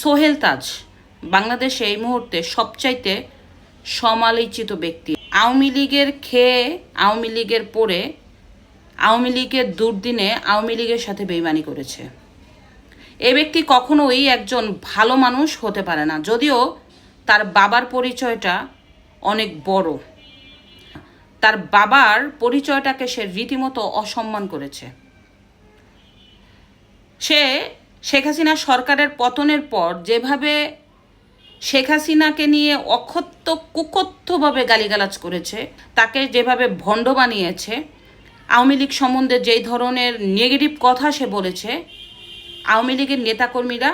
সোহেল তাজ, বাংলাদেশে এই মুহূর্তে সবচাইতে সমালোচিত ব্যক্তি। আওয়ামী লীগের খেয়ে আওয়ামী লীগের পরে আওয়ামী লীগের দুর্দিনে আওয়ামী লীগের সাথে বেইমানি করেছে। এ ব্যক্তি কখনোই একজন ভালো মানুষ হতে পারে না, যদিও তার বাবার পরিচয়টা অনেক বড়। তার বাবার পরিচয়টাকে সে রীতিমতো অসম্মান করেছে। সে শেখ হাসিনা সরকারের পতনের পর যেভাবে শেখ হাসিনাকে নিয়ে অক্ষত্য কুকথ্যভাবে গালিগালাজ করেছে, তাকে যেভাবে ভণ্ড বানিয়েছে, আওয়ামী লীগ সম্বন্ধে যেই ধরনের নেগেটিভ কথা সে বলেছে, আওয়ামী লীগের নেতাকর্মীরা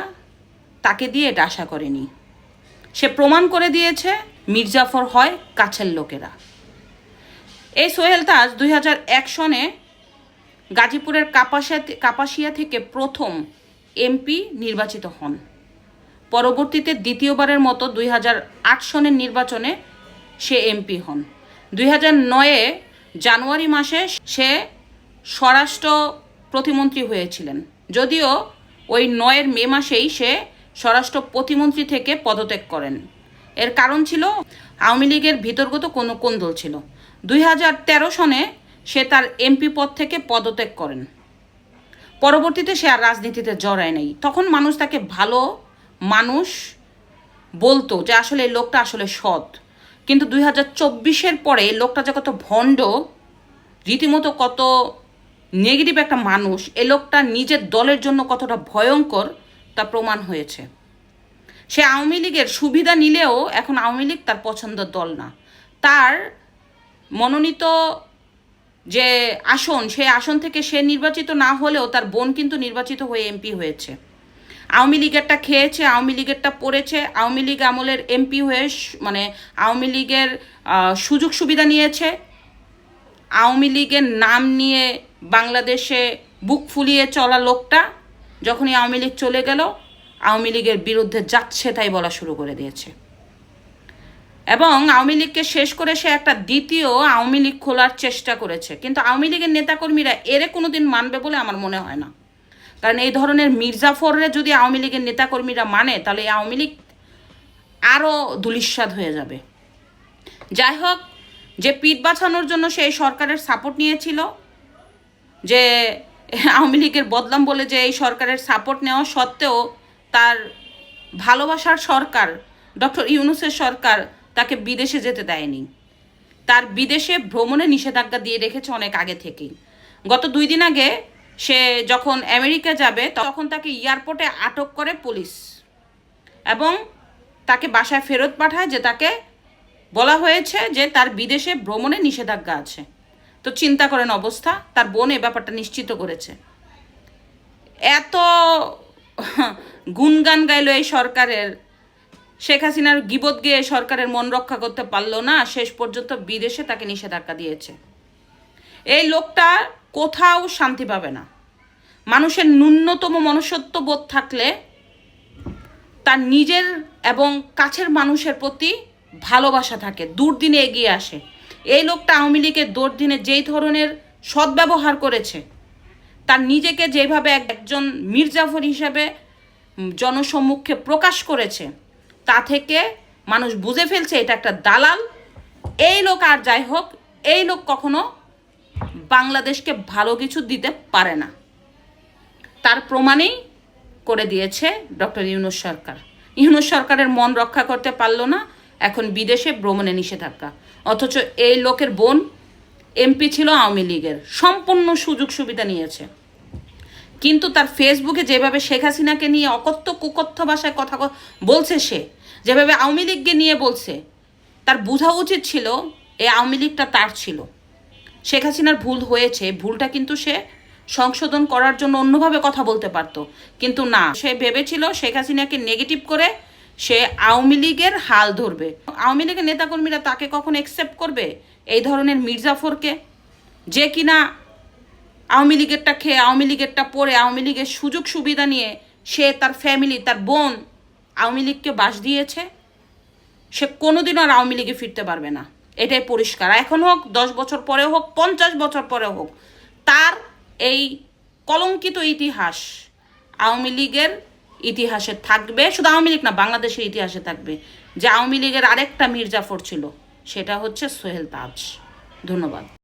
তাকে দিয়ে এটা আশা করেনি। সে প্রমাণ করে দিয়েছে মির্জাফর হয় কাছের লোকেরা। এই সোহেল তাজ দুই সনে গাজীপুরের কাপাসিয়া থেকে প্রথম এমপি নির্বাচিত হন। পরবর্তীতে দ্বিতীয়বারের মতো দুই সনের নির্বাচনে সে এমপি হন। দুই হাজার নয়ে জানুয়ারি মাসে সে স্বরাষ্ট্র প্রতিমন্ত্রী হয়েছিলেন। যদিও ওই নয়ের মে মাসেই সে স্বরাষ্ট্র প্রতিমন্ত্রী থেকে পদত্যাগ করেন। এর কারণ ছিল, আওয়ামী লীগের ভিতরগত কোনো কোন্দল ছিল। দুই হাজার তেরো সনে সে তার এমপি পদ থেকে পদত্যাগ করেন। পরবর্তীতে সে আর রাজনীতিতে জড়ায় নেই। তখন মানুষ তাকে ভালো মানুষ বলতো যে আসলে এই লোকটা আসলে সৎ। কিন্তু দুই হাজার চব্বিশের পরে লোকটা যে কত ভণ্ড, রীতিমতো কত নেগেটিভ একটা মানুষ, এ লোকটা নিজের দলের জন্য কতটা ভয়ঙ্কর তা প্রমাণ হয়েছে। সে আওয়ামী লীগের সুবিধা নিলেও এখন আওয়ামী লীগ তার পছন্দের দল না। তার মনোনীত যে আসন সেই আসন থেকে সে নির্বাচিত না হলেও তার বোন কিন্তু নির্বাচিত হয়ে এমপি হয়েছে। আওয়ামী লীগেরটা খেয়েছে, আওয়ামী লীগেরটা পড়েছে, আওয়ামী লীগ আমলের এমপি হয়ে মানে আওয়ামী লীগের সুযোগ সুবিধা নিয়েছে। আওয়ামী লীগের নাম নিয়ে বাংলাদেশে বুক ফুলিয়ে চলা লোকটা যখনই আওয়ামী লীগ চলে গেল, আওয়ামী লীগের বিরুদ্ধে যাচ্ছে তাই বলা শুরু করে দিয়েছে। এবং আওয়ামী লীগকে শেষ করে সে একটা দ্বিতীয় আওয়ামী লীগ খোলার চেষ্টা করেছে। কিন্তু আওয়ামী লীগের নেতাকর্মীরা এরে কোনোদিন মানবে বলে আমার মনে হয় না। কারণ এই ধরনের মির্জাফররে যদি আওয়ামী লীগের নেতাকর্মীরা মানে তাহলে এই আওয়ামী লীগ আরও দুলিশ্বাদ হয়ে যাবে। যাই হোক, যে পিঠ বাঁচানোর জন্য সে সরকারের সাপোর্ট নিয়েছিল, যে আওয়ামী লীগের বদলাম বলে যে এই সরকারের সাপোর্ট নেওয়া সত্ত্বেও তার ভালোবাসার সরকার, ডক্টর ইউনুসের সরকার তাকে বিদেশে যেতে দেয়নি। তার বিদেশে ভ্রমণে নিষেধাজ্ঞা দিয়ে রেখেছে অনেক আগে থেকেই। গত দুই দিন আগে সে যখন আমেরিকা যাবে, তখন তাকে এয়ারপোর্টে আটক করে পুলিশ এবং তাকে বাসায় ফেরত পাঠায় যে তাকে বলা হয়েছে যে তার বিদেশে ভ্রমণে নিষেধাজ্ঞা আছে। তো চিন্তা করেন অবস্থা, তার বোন এ ব্যাপারটা নিশ্চিত করেছে। এত গুনগান গাইল এই সরকারের শেখ হাসিনার গিবত গিয়ে সরকারের মন রক্ষা করতে পারল না, শেষ পর্যন্ত বিদেশে তাকে নিষেধাজ্ঞা দিয়েছে। এই লোকটা কোথাও শান্তি পাবে না। মানুষের ন্যূনতম মনুষ্যত্ব বোধ থাকলে তার নিজের এবং কাছের মানুষের প্রতি ভালোবাসা থাকে, দুর্দিনে এগিয়ে আসে। এই লোকটা আওয়ামী লীগের দুর্দিনে যেই ধরনের সদ্ব্যবহার করেছে, তার নিজেকে যেভাবে একজন মির্জাফর হিসাবে জনসম্মুখে প্রকাশ করেছে তা থেকে মানুষ বুঝে ফেলছে এটা একটা দালাল। এই লোক আর যাই হোক, এই লোক কখনো বাংলাদেশকে ভালো কিছু দিতে পারে না। তার প্রমাণেই করে দিয়েছে ডক্টর ইউনুস সরকার। ইউনুস সরকারের মন রক্ষা করতে পারল না, এখন বিদেশে ভ্রমণে নিষেধাজ্ঞা। অথচ এই লোকের বোন এমপি ছিল আওয়ামী লীগের। সম্পূর্ণ সুযোগ সুবিধা নিয়েছে। কিন্তু তার ফেসবুকে যেভাবে শেখ হাসিনাকে নিয়ে অকথ্য কুকথ্য ভাষায় কথা বলছে সে, যেভাবে আওয়ামী লীগকে নিয়ে বলছে, তার বোঝা উচিত ছিল এই আওয়ামী লীগটা তার ছিল। শেখ হাসিনার ভুল হয়েছে, ভুলটা কিন্তু সে সংশোধন করার জন্য অন্যভাবে কথা বলতে পারতো। কিন্তু না, সে ভেবেছিল শেখ হাসিনাকে নেগেটিভ করে সে আওয়ামী লীগের হাল ধরবে। আওয়ামী লীগের নেতাকর্মীরা তাকে কখন একসেপ্ট করবে? এই ধরনের মির্জাফরকে? যে কিনা আওয়ামী লীগেরটা খেয়ে, আওয়ামী লীগেরটা পড়ে, আওয়ামী লীগের সুযোগ সুবিধা নিয়ে সে তার ফ্যামিলি তার বোন আওয়ামী লীগকে বাস দিয়েছে, সে কোনোদিনও আর আওয়ামী লীগে ফিরতে পারবে না। এটাই পরিষ্কার। এখন হোক, দশ বছর পরে হোক, পঞ্চাশ বছর পরে হোক, তার এই কলঙ্কিত ইতিহাস আওয়ামী লীগের ইতিহাসে থাকবে। শুধু আওয়ামী লীগ না, বাংলাদেশের ইতিহাসে থাকবে। যে আওয়ামী লীগের আরেকটা মির্জাফর ছিল, সেটা হচ্ছে সোহেল তাজ। ধন্যবাদ।